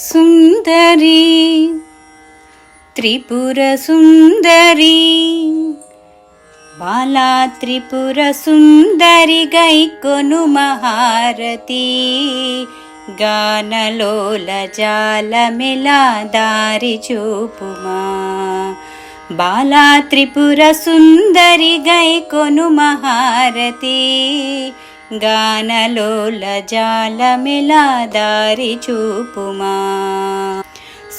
సుందరి త్రిపుర సుందరి బాలా త్రిపుర సుందరి గైకొను మహారతి గానలోల జాలమెలా దారి చూపుమా. బాలా త్రిపుర సుందరి గైకొను మహారతి గానలోల జాలమెలా దారి చూపుమా?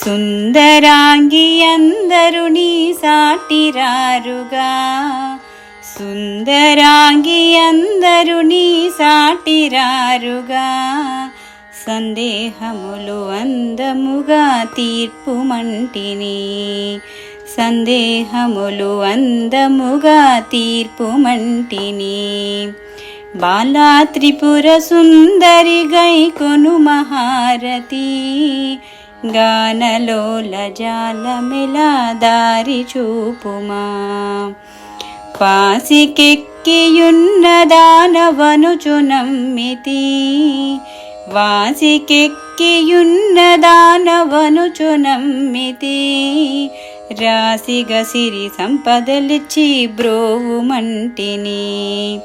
సుందరాంగి అందరు నీ సాటిరారుగా. సుందరాంగి అందరు నీ సాటిరారుగా. సందేహములు అందముగా తీర్పు మంటిని సందేహములు అందముగా తీర్పు మంటిని బాలా త్రిపుర సుందరి గైకొను మహారతి గానలోల జాలమెలా దారి చూపుమా పాసికెక్కియున్న దానవనుచు నమ్మితి. వాసికెక్కియున్న దానవనుచు నమ్మితి. రాసిగ సిరి సంపదలిచ్చి బ్రోవుమంటిని.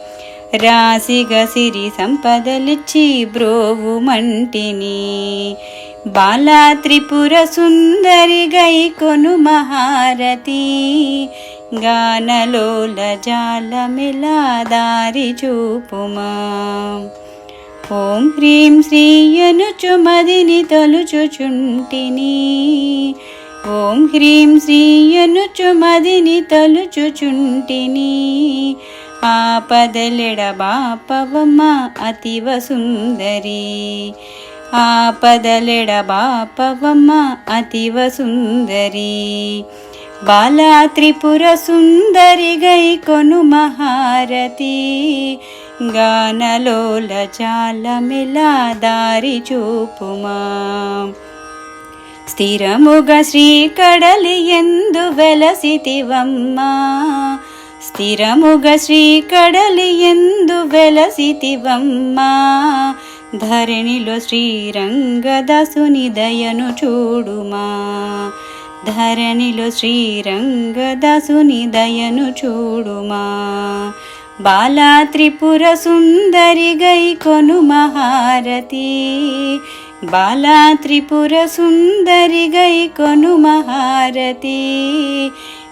రాశిగ సిరి సంపదలిచ్చి బ్రోవు మంటిని. బాలా త్రిపుర సుందరి గై కొను మహారతి. గానలోల జాలమిలా దారి చూపుమా. ఓం హ్రీం శ్రీయనుచు మదిని తలుచుచుంటిని ఓం హ్రీం శ్రీయనుచు మదిని తలుచుచుంటిని ఆపదలెడబాపవమ్మ అతివ సుందరి. ఆపదలెడబాపవమ్మ అతివ సుందరి. బాలా త్రిపుర సుందరి గై కొను మహారతి. గానలోల జాలమెలా దారి చూపుమా. స్థిరముగా శ్రీకడలి ఎందు వెలసితివమ్మా. స్థిరముగా శ్రీకడలి ఎందు వెలసితివమ్మా. ధరణిలో శ్రీరంగదాసుని దయను చూడుమా. ధరణిలో శ్రీరంగదాసుని దయను చూడుమా. బాలా త్రిపుర సుందరి గైకొను మహారతి బాలా త్రిపుర సుందరి గైకొను మహారతి